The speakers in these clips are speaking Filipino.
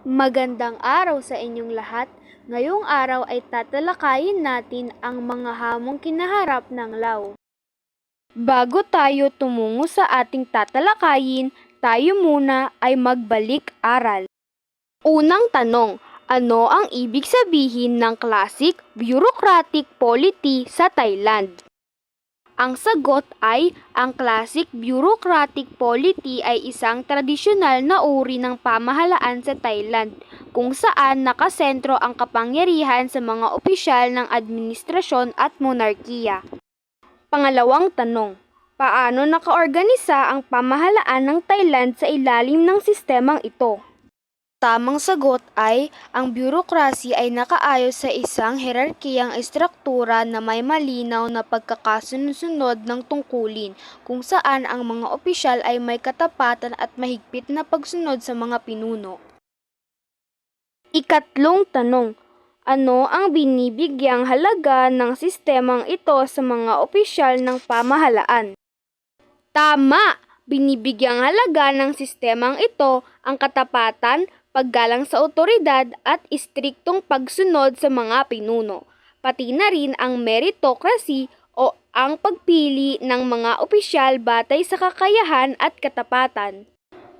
Magandang araw sa inyong lahat. Ngayong araw ay tatalakayin natin ang mga hamong kinaharap ng Lao. Bago tayo tumungo sa ating tatalakayin, tayo muna ay magbalik aral. Unang tanong, ano ang ibig sabihin ng classic bureaucratic polity sa Thailand? Ang sagot ay, ang classic bureaucratic polity ay isang tradisyonal na uri ng pamahalaan sa Thailand kung saan nakasentro ang kapangyarihan sa mga opisyal ng administrasyon at monarkiya. Pangalawang tanong, paano nakaorganisa ang pamahalaan ng Thailand sa ilalim ng sistemang ito? Tamang sagot ay, ang bureaucracy ay nakaayos sa isang hierarkiyang estruktura na may malinaw na pagkakasunod-sunod ng tungkulin, kung saan ang mga opisyal ay may katapatan at mahigpit na pagsunod sa mga pinuno. Ikatlong tanong, ano ang binibigyang halaga ng sistemang ito sa mga opisyal ng pamahalaan? Tama! Binibigyang halaga ng sistemang ito ang katapatan, paggalang sa otoridad at istriktong pagsunod sa mga pinuno, pati na rin ang meritocracy o ang pagpili ng mga opisyal batay sa kakayahan at katapatan.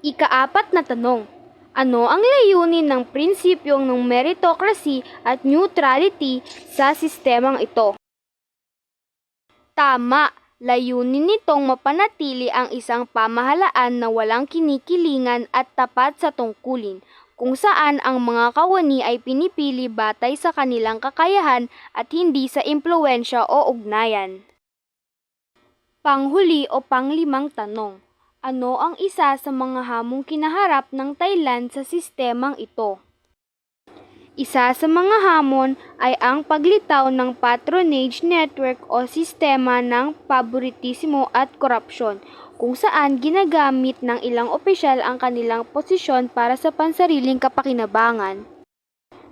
Ikaapat na tanong, ano ang layunin ng prinsipyong ng meritocracy at neutrality sa sistemang ito? Tama, layunin nitong mapanatili ang isang pamahalaan na walang kinikilingan at tapat sa tungkulin, kung saan ang mga kawani ay pinipili batay sa kanilang kakayahan at hindi sa impluensya o ugnayan. Panghuli o panglimang tanong, ano ang isa sa mga hamong kinaharap ng Thailand sa sistemang ito? Isa sa mga hamon ay ang paglitaw ng patronage network o sistema ng paboritismo at korupsyon, kung saan ginagamit ng ilang opisyal ang kanilang posisyon para sa pansariling kapakinabangan.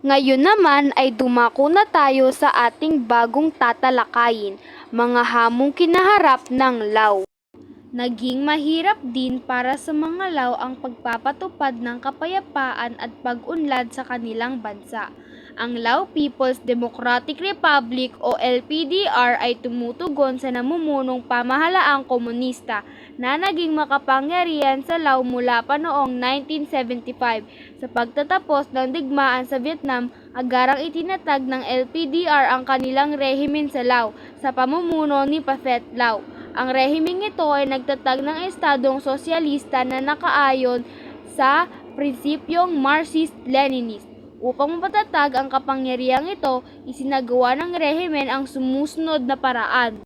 Ngayon naman ay dumako na tayo sa ating bagong tatalakayin, mga hamong kinaharap ng Lao. Naging mahirap din para sa mga Lao ang pagpapatupad ng kapayapaan at pag-unlad sa kanilang bansa. Ang Lao People's Democratic Republic o LPDR ay tumutugon sa namumunong pamahalaang komunista na naging makapangyarihan sa Lao mula pa noong 1975. Sa pagtatapos ng digmaan sa Vietnam, agarang itinatag ng LPDR ang kanilang rehimen sa Lao sa pamumuno ni Pathet Lao. Ang rehimeng ito ay nagtatag ng estadong sosyalista na nakaayon sa prinsipyong Marxist-Leninist. Upang mapatatag ang kapangyarihang ito, isinagawa ng rehimen ang sumusunod na paraan.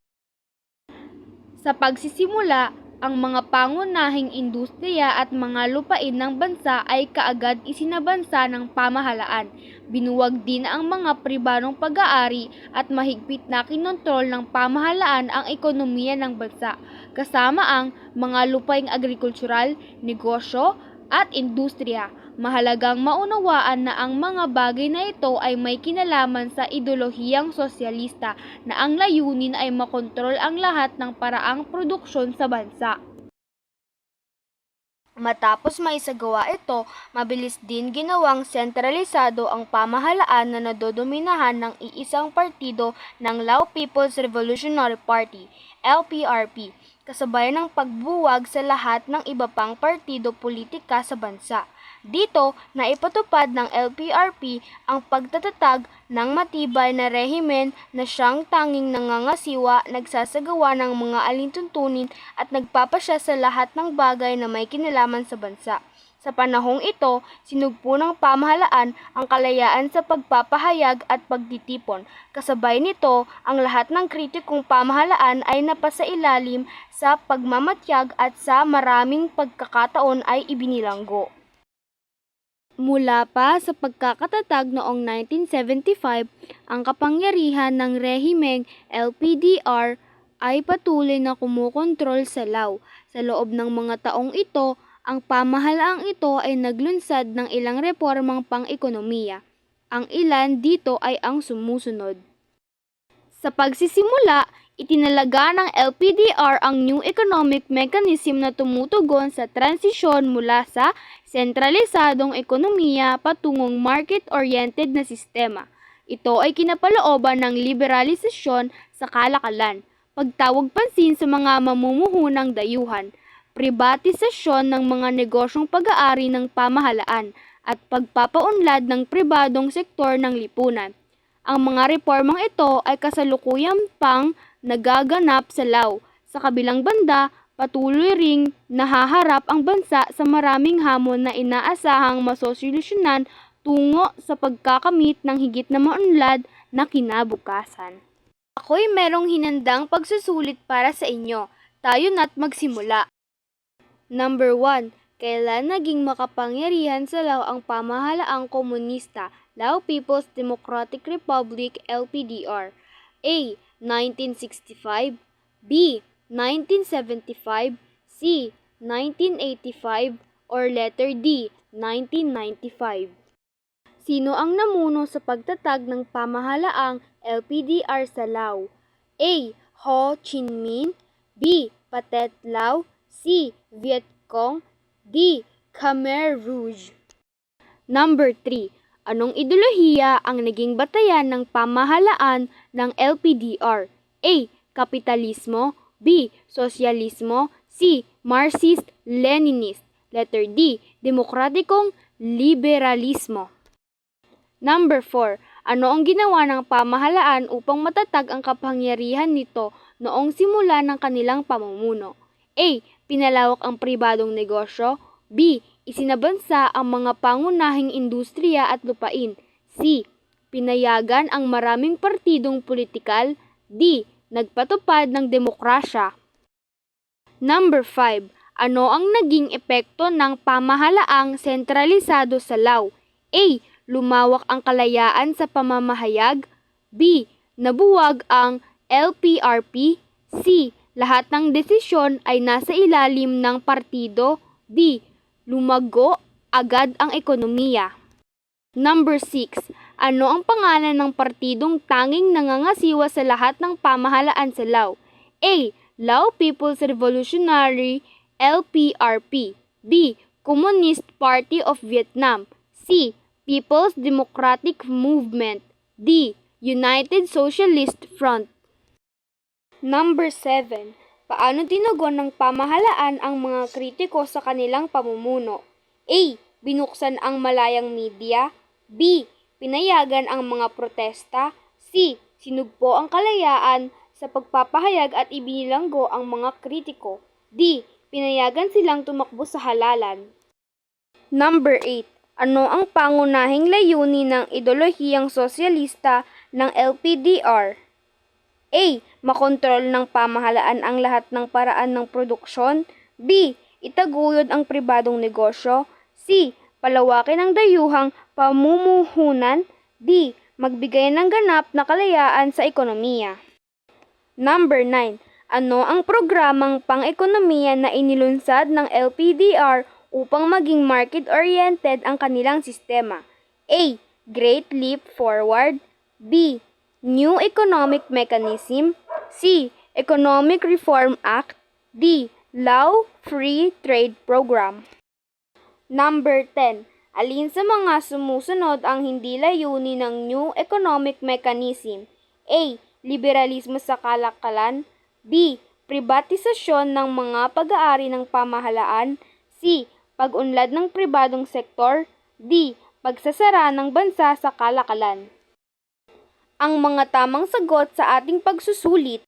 Sa pagsisimula, ang mga pangunahing industriya at mga lupain ng bansa ay kaagad isinabansa ng pamahalaan. Binuwag din ang mga pribadong pag-aari at mahigpit na kinontrol ng pamahalaan ang ekonomiya ng bansa, kasama ang mga lupaing agrikultural, negosyo, at industriya. Mahalagang maunawaan na ang mga bagay na ito ay may kinalaman sa ideolohiyang sosyalista na ang layunin ay makontrol ang lahat ng paraang produksyon sa bansa. Matapos maisagawa ito, mabilis din ginawang sentralisado ang pamahalaan na nadodominahan ng iisang partido ng Lao People's Revolutionary Party, LPRP, kasabay ng pagbuwag sa lahat ng iba pang partido politika sa bansa. Dito, naipatupad ng LPRP ang pagtatatag ng matibay na rehimen na siyang tanging nangangasiwa, nagsasagawa ng mga alintuntunin at nagpapasya sa lahat ng bagay na may kinalaman sa bansa. Sa panahong ito, sinugpo ng pamahalaan ang kalayaan sa pagpapahayag at pagtitipon. Kasabay nito, ang lahat ng kritikong pamahalaan ay napasailalim sa pagmamatyag at sa maraming pagkakataon ay ibinilanggo. Mula pa sa pagkakatatag noong 1975, ang kapangyarihan ng rehimeng LPDR ay patuloy na kumukontrol sa Lao. Sa loob ng mga taong ito, ang pamahalaang ito ay naglunsad ng ilang reformang pang-ekonomiya. Ang ilan dito ay ang sumusunod. Sa pagsisimula, Itinalaga ng LPDR ang new economic mechanism na tumutugon sa transisyon mula sa sentralisadong ekonomiya patungong market-oriented na sistema. Ito ay kinapalooban ng liberalisasyon sa kalakalan, pagtawag pansin sa mga mamumuhunang dayuhan, privatisasyon ng mga negosyong pag-aari ng pamahalaan, at pagpapaunlad ng pribadong sektor ng lipunan. Ang mga reformang ito ay kasalukuyan pang nagaganap sa Lao. Sa kabilang banda, patuloy ring nahaharap ang bansa sa maraming hamon na inaasahang masosolusyonan tungo sa pagkakamit ng higit na maunlad na kinabukasan. Ako'y merong hinandang pagsusulit para sa inyo. Tayo na't magsimula. Number 1. Kailan naging makapangyarihan sa Lao ang pamahalaang komunista, Lao People's Democratic Republic LPDR? A. 1965 B. 1975 C. 1985 or letter D. 1995 Sino ang namuno sa pagtatag ng pamahalaang LPDR sa Lao? A. Ho Chi Minh B. Pathet Lao C. Viet Cong D. Khmer Rouge Number 3. Anong ideolohiya ang naging batayan ng pamahalaan ng LPDR? A. Kapitalismo B. Sosyalismo C. Marxist-Leninist Letter D. Demokratikong Liberalismo Number 4. Ano ang ginawa ng pamahalaan upang matatag ang kapangyarihan nito noong simula ng kanilang pamumuno? A. Pinalawak ang pribadong negosyo B. Isinabansa ang mga pangunahing industriya at lupain. C. Pinayagan ang maraming partidong politikal. D. Nagpatupad ng demokrasya. Number 5. Ano ang naging epekto ng pamahalaang sentralisado sa Lao? A. Lumawak ang kalayaan sa pamamahayag. B. Nabuwag ang LPRP. C. Lahat ng desisyon ay nasa ilalim ng partido. D. Lumago agad ang ekonomiya. Number 6. Ano ang pangalan ng partidong tanging nangangasiwa sa lahat ng pamahalaan sa Lao? A. Lao People's Revolutionary LPRP B. Communist Party of Vietnam C. People's Democratic Movement D. United Socialist Front Number 7. Paano tinugon ng pamahalaan ang mga kritiko sa kanilang pamumuno? A. Binuksan ang malayang media. B. Pinayagan ang mga protesta. C. Sinugpo ang kalayaan sa pagpapahayag at ibinilanggo ang mga kritiko. D. Pinayagan silang tumakbo sa halalan. Number 8. Ano ang pangunahing layunin ng ideolohiyang sosyalista ng LPDR? A. Makontrol ng pamahalaan ang lahat ng paraan ng produksyon. B. Itaguyod ang pribadong negosyo. C. Palawakin ang dayuhang pamumuhunan. D. Magbigay ng ganap na kalayaan sa ekonomiya. Number 9. Ano ang programang pang-ekonomiya na inilunsad ng LPDR upang maging market-oriented ang kanilang sistema? A. Great Leap Forward B. New Economic Mechanism C. Economic Reform Act D. Lao Free Trade Program Number 10. Alin sa mga sumusunod ang hindi layunin ng New Economic Mechanism? A. Liberalismo sa kalakalan B. Privatisasyon ng mga pag-aari ng pamahalaan C. Pag-unlad ng pribadong sektor D. Pagsasara ng bansa sa kalakalan Ang mga tamang sagot sa ating pagsusulit